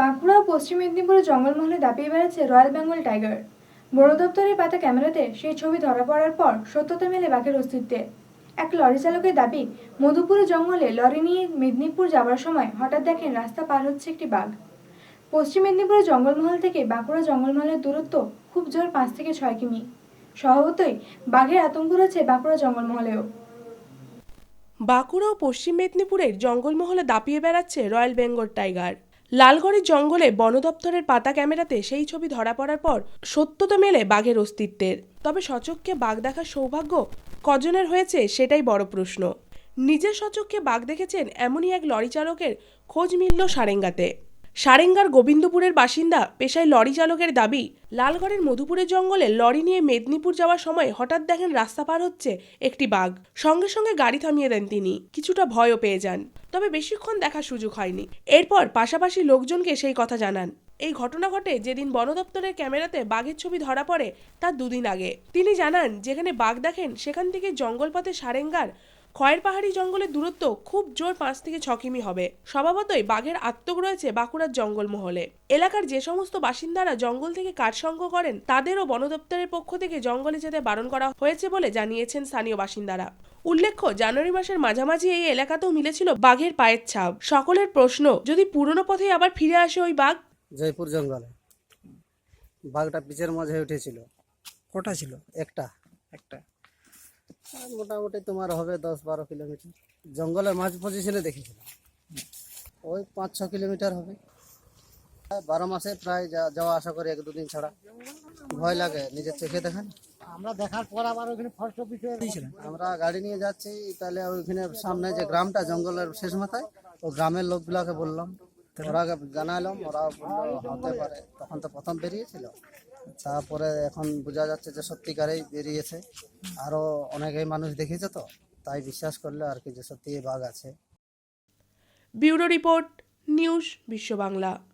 বাঁকুড়া ও পশ্চিম মেদিনীপুরের জঙ্গলমহলে দাপিয়ে বেড়াচ্ছে royal Bengal tiger. বড় দপ্তরের পাতা ক্যামেরাতে সেই ছবি ধরা পড়ার পর সত্যতা মেলে বাঘের অস্তিত্বে। এক লরি চালকের দাবি, মধুপুরের জঙ্গলে লরি নিয়ে মেদিনীপুর যাওয়ার সময় হঠাৎ দেখেন রাস্তা পার হচ্ছে একটি বাঘ। পশ্চিম মেদিনীপুরের জঙ্গলমহল থেকে বাঁকুড়া জঙ্গলমহলের দূরত্ব খুব জোর পাঁচ থেকে ছয় কিমি। স্বভাবতই বাঘের আতঙ্ক রয়েছে বাঁকুড়া জঙ্গলমহলেও। বাঁকুড়া ও পশ্চিম মেদিনীপুরের জঙ্গলমহলে দাপিয়ে বেড়াচ্ছে রয়্যাল বেঙ্গল টাইগার। লালগড়ের জঙ্গলে বন দপ্তরের পাতা ক্যামেরাতে সেই ছবি ধরা পড়ার পর সত্য তো মেলে বাঘের অস্তিত্বের। তবে সচক্ষে বাঘ দেখার সৌভাগ্য কজনের হয়েছে সেটাই বড় প্রশ্ন। নিজের সচক্ষে বাঘ দেখেছেন এমনই এক লরি চালকের খোঁজ মিলল সারেঙ্গাতে। সারেঙ্গার গোবিন্দপুরের বাসিন্দা পেশায় লরি চালকের দাবি, লালগড়ের মধুপুরের জঙ্গলে লরি নিয়ে মেদিনীপুর যাওয়ার সময় হঠাৎ দেখেন রাস্তা পার হচ্ছে একটি বাঘ। সঙ্গে সঙ্গে গাড়ি থামিয়ে দেন তিনি, কিছুটা ভয়ও পেয়ে যান। তবে বেশিক্ষণ দেখার সুযোগ হয়নি। এরপর পাশাপাশি লোকজনকে সেই কথা জানান। এই ঘটনা ঘটে যেদিন বন দপ্তরের ক্যামেরাতে বাঘের ছবি ধরা পড়ে তার দুদিন আগে। তিনি জানান, যেখানে বাঘ দেখেন সেখান থেকে জঙ্গলপথে সারেঙ্গার খয়ের পাহাড়ি জঙ্গলের দূরত্ব খুব জোর পাঁচ থেকে ছ কিমি হবে। স্বভাবতই বাঘের আত্মক রয়েছে বাঁকুড়ার জঙ্গলমহলে। এলাকার যে সমস্ত বাসিন্দারা জঙ্গল থেকে কাঠ সংগ্রহ করেন তাদেরও বন দপ্তরের পক্ষ থেকে জঙ্গলে যেতে বারণ করা হয়েছে বলে জানিয়েছেন স্থানীয় বাসিন্দারা। উল্লেখ্য জানুয়ারি মাসের মাঝামাঝি এই এলাকাতেও মিলেছিল বাঘের পায়ের ছাপ। সকলের প্রশ্ন যদি পুরনো পথে আবার ফিরে আসে ওই বাঘ? জয়পুর জঙ্গলে। বাঘটা পিচের মাঝে উঠেছিল। কটা ছিল? একটা। একটা। মোটামুটি তোমার হবে দশ বারো কিলোমিটার। জঙ্গলের মাঝ পজিশনে দেখেছিলাম। ওই পাঁচ ছ কিলোমিটার হবে। বারো মাসে প্রায় যাওয়া আসা করি এক দুদিন ছাড়া। ভয় লাগে নিজের চোখে দেখেন আমরা দেখার পর আবার ওখানে ফরেস্ট অফিসে আমরা গাড়ি নিয়ে যাচ্ছি তাহলে ওইখানে সামনে যে গ্রামটা জঙ্গলের শেষ মাথায় ও গ্রামের লোকগুলাকে বললাম। ওরা জানালাম ওরা হতে পারে। তখন তো প্রথম বেরিয়েছিল। তারপরে এখন বোঝা যাচ্ছে যে সত্যিকারেই বেরিয়েছে। আরও অনেকেই মানুষ দেখেছে তো, তাই বিশ্বাস করলে আর কি যে সত্যি বাঘ আছে। ব্যুরো রিপোর্ট, নিউজ বিশ্ব বাংলা।